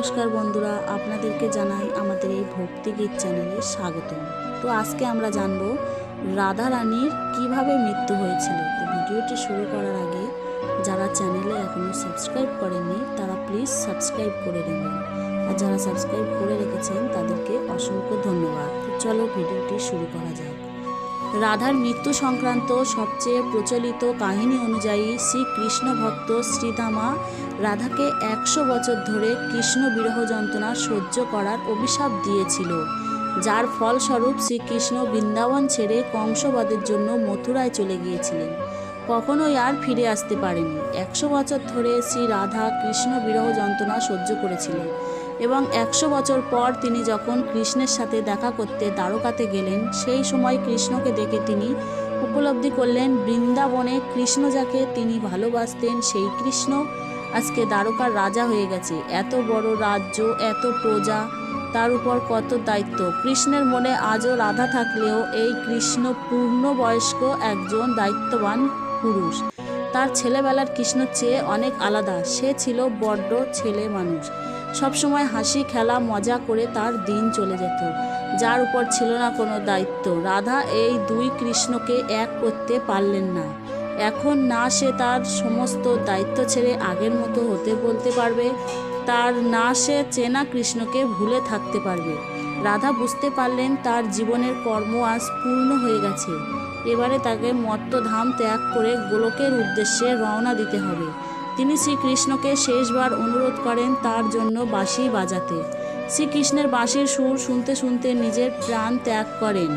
নমস্কার বন্ধুরা, আপনাদেরকে জানাই আমাদের এই ভক্তিগীত চ্যানেলে স্বাগতম। তো আজকে আমরা জানব রাধা রানীর কীভাবে মৃত্যু হয়েছিল। তো ভিডিওটি শুরু করার আগে যারা চ্যানেলে এখনও সাবস্ক্রাইব করেননি, তারা প্লিজ সাবস্ক্রাইব করে নেবেন। আর যারা সাবস্ক্রাইব করে রেখেছেন, তাদেরকে অসংখ্য ধন্যবাদ। চলো ভিডিওটি শুরু করা যাক। রাধার মৃত্যু সংক্রান্ত সবচেয়ে প্রচলিত কাহিনী অনুযায়ী শ্রী কৃষ্ণ ভক্ত শ্রীদামা রাধাকে একশো বছর ধরে কৃষ্ণ বিরহ যন্ত্রণা সহ্য করার অভিশাপ দিয়েছিল, যার ফলস্বরূপ শ্রীকৃষ্ণ বৃন্দাবন ছেড়ে কংসবধের জন্য মথুরায় চলে গিয়েছিলেন। কখনোই আর ফিরে আসতে পারেনি একশো বছর ধরে শ্রী রাধা কৃষ্ণ বিরহ যন্ত্রণা সহ্য করেছিলেন। এবং একশো বছর পর তিনি যখন কৃষ্ণের সাথে দেখা করতে দ্বারকাতে গেলেন, সেই সময় কৃষ্ণকে দেখে তিনি উপলব্ধি করলেন, বৃন্দাবনে কৃষ্ণ যাকে তিনি ভালোবাসতেন সেই কৃষ্ণ। আজকে দ্বারকার রাজা হয়ে গেছে। এত বড় রাজ্য, এত প্রজা, তার উপর কত দায়িত্ব। কৃষ্ণের মনে আজও রাধা থাকলেও এই কৃষ্ণ পূর্ণবয়স্ক একজন দায়িত্ববান পুরুষ। তার ছেলেবেলার কৃষ্ণ চেয়ে অনেক আলাদা। সে ছিল বড্ড ছেলে মানুষ। সবসময় হাসি, খেলা, মজা করে তার দিন চলে যেত। যার উপর ছিল না কোনো দায়িত্ব। রাধা এই দুই কৃষ্ণকে এক করতে পারলেন না। এখন না সে তার সমস্ত দায়িত্ব ছেড়ে আগের মতো হতে বলতে পারবে, তার না সে চেনা কৃষ্ণকে ভুলে থাকতে পারবে। রাধা বুঝতে পারলেন তার জীবনের কর্ম আজ পূর্ণ হয়ে গেছে। এবারে তাকে মত্তধাম ত্যাগ করে গোলকের উদ্দেশ্যে রওনা দিতে হবে। তিনি শ্রীকৃষ্ণকে শেষবার অনুরোধ করেন তার জন্য বাঁশি বাজাতে। শ্রীকৃষ্ণের বাঁশির সুর শুনতে শুনতে নিজের প্রাণ ত্যাগ করেন।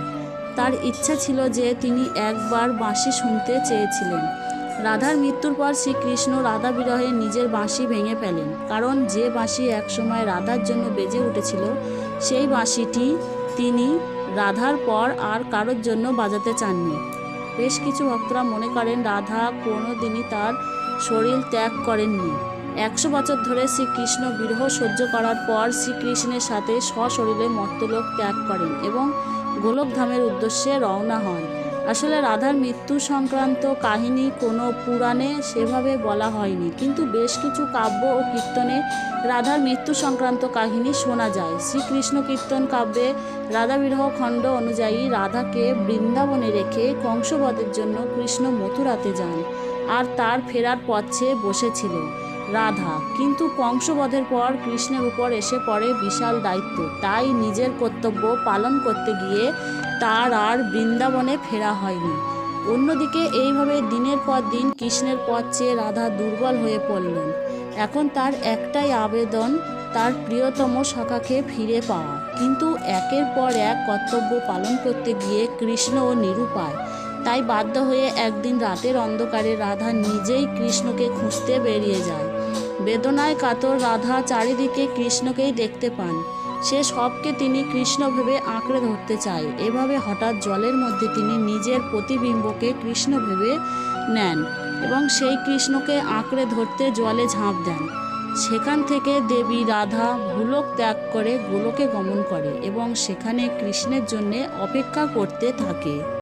তার ইচ্ছা ছিল যে তিনি একবার বাঁশি শুনতে চেয়েছিলেন। রাধার মৃত্যুর পর শ্রীকৃষ্ণ রাধা বিরহে নিজের বাঁশি ভেঙে ফেলেন। কারণ যে বাঁশি একসময় রাধার জন্য বেজে উঠেছিল, সেই বাঁশিটি তিনি রাধার পর আর কারোর জন্য বাজাতে চাননি। বেশ কিছু ভক্তরা মনে করেন, রাধা কোনো দিনই তার শরীর ত্যাগ করেননি। একশো বছর ধরে শ্রীকৃষ্ণ বিরহ সহ্য করার পর শ্রীকৃষ্ণের সাথে সশরীরে মর্তলোক ত্যাগ করেন এবং গোলকধামের উদ্দেশ্যে রওনা হন। আসলে রাধার মৃত্যু সংক্রান্ত কাহিনী কোনো পুরাণে সেভাবে বলা হয়নি, কিন্তু বেশ কিছু কাব্য ও কীর্তনে রাধার মৃত্যু সংক্রান্ত কাহিনী শোনা যায়। শ্রীকৃষ্ণ কীর্তন কাব্যে রাধা বিরহ খণ্ড অনুযায়ী রাধাকে বৃন্দাবনে রেখে কংসবধের জন্য কৃষ্ণ মথুরাতে যান। আর তার ফেরার পথে বসেছিল। রাধা, কিন্তু কংসবধের পর কৃষ্ণের উপর এসে পড়ে বিশাল দায়িত্ব। তাই নিজের কর্তব্য পালন করতে গিয়ে তার আর বৃন্দাবনে ফেরা হয়নি। অন্যদিকে এইভাবে দিনের পর দিন কৃষ্ণের পথ চেয়ে রাধা দুর্বল হয়ে পড়লেন। এখন তার একটাই আবেদন, তার প্রিয়তম সখাকে ফিরে পাওয়া। কিন্তু একের পর এক কর্তব্য পালন করতে গিয়ে কৃষ্ণ ও নিরুপায়। তাই বাধ্য হয়ে একদিন রাতের অন্ধকারে রাধা নিজেই কৃষ্ণকে খুঁজতে বেরিয়ে যায়। বেদনায় কাতর রাধা চারিদিকে কৃষ্ণকেই দেখতে পান। সে সবকে তিনি কৃষ্ণ ভেবে আঁকড়ে ধরতে চায়। এভাবে হঠাৎ জলের মধ্যে তিনি নিজের প্রতিবিম্বকে কৃষ্ণ ভেবে নেন এবং সেই কৃষ্ণকে আঁকড়ে ধরতে জলে ঝাঁপ দেন। সেখান থেকে দেবী রাধা ভুলক ত্যাগ করে গোলকে গমন করে এবং সেখানে কৃষ্ণের জন্যে অপেক্ষা করতে থাকে।